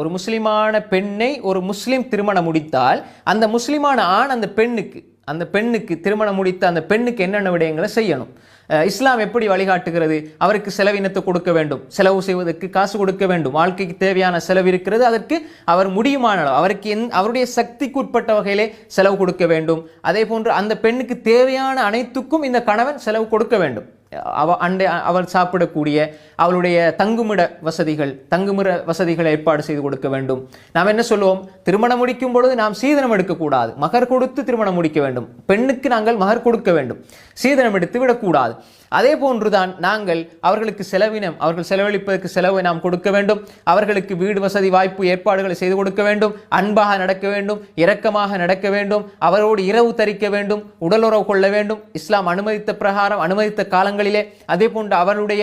ஒரு முஸ்லிமான பெண்ணை ஒரு முஸ்லீம் திருமணம் முடித்தால் அந்த முஸ்லிமான ஆண் அந்த பெண்ணுக்கு அந்த பெண்ணுக்கு திருமணம் முடித்த அந்த பெண்ணுக்கு என்னென்ன விடயங்களை செய்யணும்? இஸ்லாம் எப்படி வழிகாட்டுகிறது? அவருக்கு செலவினத்தை கொடுக்க வேண்டும்? செலவு செய்வதற்கு காசு கொடுக்க வேண்டும்? வாழ்க்கைக்கு தேவையான செலவு இருக்கிறது அதற்கு அவர் முடியுமான அளவு அவருக்கு எந் அவருடைய சக்திக்கு உட்பட்ட வகையிலே செலவு கொடுக்க வேண்டும். அதே போன்று அந்த பெண்ணுக்கு தேவையான அனைத்துக்கும் இந்த கணவன் செலவு கொடுக்க வேண்டும். அவ அண்டை அவள் சாப்பிடக்கூடிய அவளுடைய தங்குமிட வசதிகள் தங்குமிட வசதிகளை ஏற்பாடு செய்து கொடுக்க வேண்டும். நாம் என்ன சொல்லுவோம்? திருமணம் முடிக்கும் பொழுது நாம் சீதனம் எடுக்கக்கூடாது. மகர் கொடுத்து திருமணம் முடிக்க வேண்டும். பெண்ணுக்கு நாங்கள் மகர் கொடுக்க வேண்டும். சீதனம் எடுத்து விடக்கூடாது. அதே போன்றுதான் நாங்கள் அவர்களுக்கு செலவினம் அவர்கள் செலவழிப்பதற்கு செலவை நாம் கொடுக்க வேண்டும். அவர்களுக்கு வீடு வசதி வாய்ப்பு ஏற்பாடுகளை செய்து கொடுக்க வேண்டும். அன்பாக நடக்க வேண்டும் இரக்கமாக நடக்க வேண்டும் அவரோடு இரவு தரிக்க வேண்டும் உடலுறவு கொள்ள வேண்டும். இஸ்லாம் அனுமதித்த பிரகாரம் அனுமதித்த காலங்களிலே அதே போன்று அவருடைய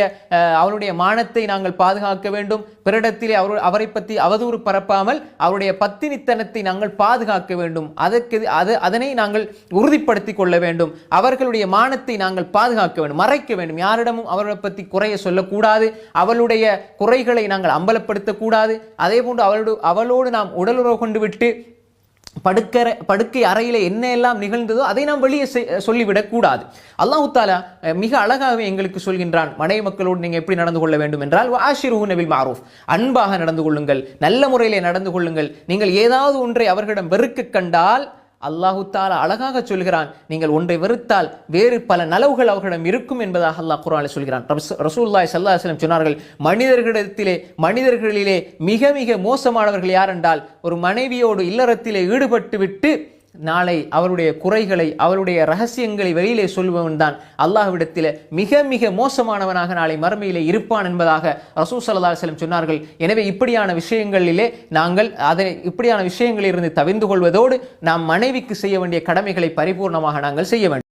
அவருடைய மானத்தை நாங்கள் பாதுகாக்க வேண்டும். பிறடத்திலே அவர் அவரை பற்றி அவதூறு பரப்பாமல் அவருடைய பத்தினித்தனத்தை நாங்கள் பாதுகாக்க வேண்டும். அதற்கு அது அதனை நாங்கள் உறுதிப்படுத்திக் கொள்ள வேண்டும். அவர்களுடைய மானத்தை நாங்கள் பாதுகாக்க வேண்டும். மறை மறைக்க வேண்டும். யாரிடமும் அவர்களை பற்றி குறைய சொல்லக்கூடாது. அவளுடைய குறைகளை நாங்கள் அம்பலப்படுத்தக்கூடாது. அதே போன்று அவளோடு அவளோடு நாம் உடலுறவு கொண்டு விட்டு படுக்கற படுக்கை அறையில் என்ன எல்லாம் நிகழ்ந்ததோ அதை நாம் வெளியே சொல்லிவிடக்கூடாது. சொல்லிவிடக் கூடாது அல்லாஹு தாலா மிக அழகாகவே எங்களுக்கு சொல்கின்றான். மனைவி மக்களோடு நீங்கள் எப்படி நடந்து கொள்ள வேண்டும் என்றால் ஆஷிரு நபில் மாரூஃப். அன்பாக நடந்து கொள்ளுங்கள். நல்ல முறையிலே நடந்து கொள்ளுங்கள். நீங்கள் ஏதாவது ஒன்றை அவர்களிடம் வெறுக்க கண்டால் அல்லாஹு தாலா அழகாக சொல்கிறான் நீங்கள் ஒன்றை வெறுத்தால் வேறு பல நலவுகள் அவர்களிடம் இருக்கும் என்பதாக அல்லாஹ் குரானில் சொல்கிறான். ரசூல்லாய் சல்லா ஸல்லல்லாஹு சொன்னார்கள் மனிதர்களிடத்திலே மனிதர்களிலே மிக மிக மோசமானவர்கள் யார் என்றால் ஒரு மனைவியோடு இல்லறத்திலே ஈடுபட்டு விட்டு நாளை அவருடைய குறைகளை அவருடைய ரகசியங்களை வெளியிலே சொல்பவன் தான் அல்லாஹ்விடத்தில் மிக மிக மோசமானவனாக நாளை மறுமையிலே இருப்பான் என்பதாக ரசூ சல்லா செல்லம் சொன்னார்கள். எனவே இப்படியான விஷயங்களிலே நாங்கள் அதை இப்படியான விஷயங்களிலிருந்து தவிர்ந்து கொள்வதோடு நாம் மனைவிக்கு செய்ய வேண்டிய கடமைகளை பரிபூர்ணமாக நாங்கள் செய்ய வேண்டும்.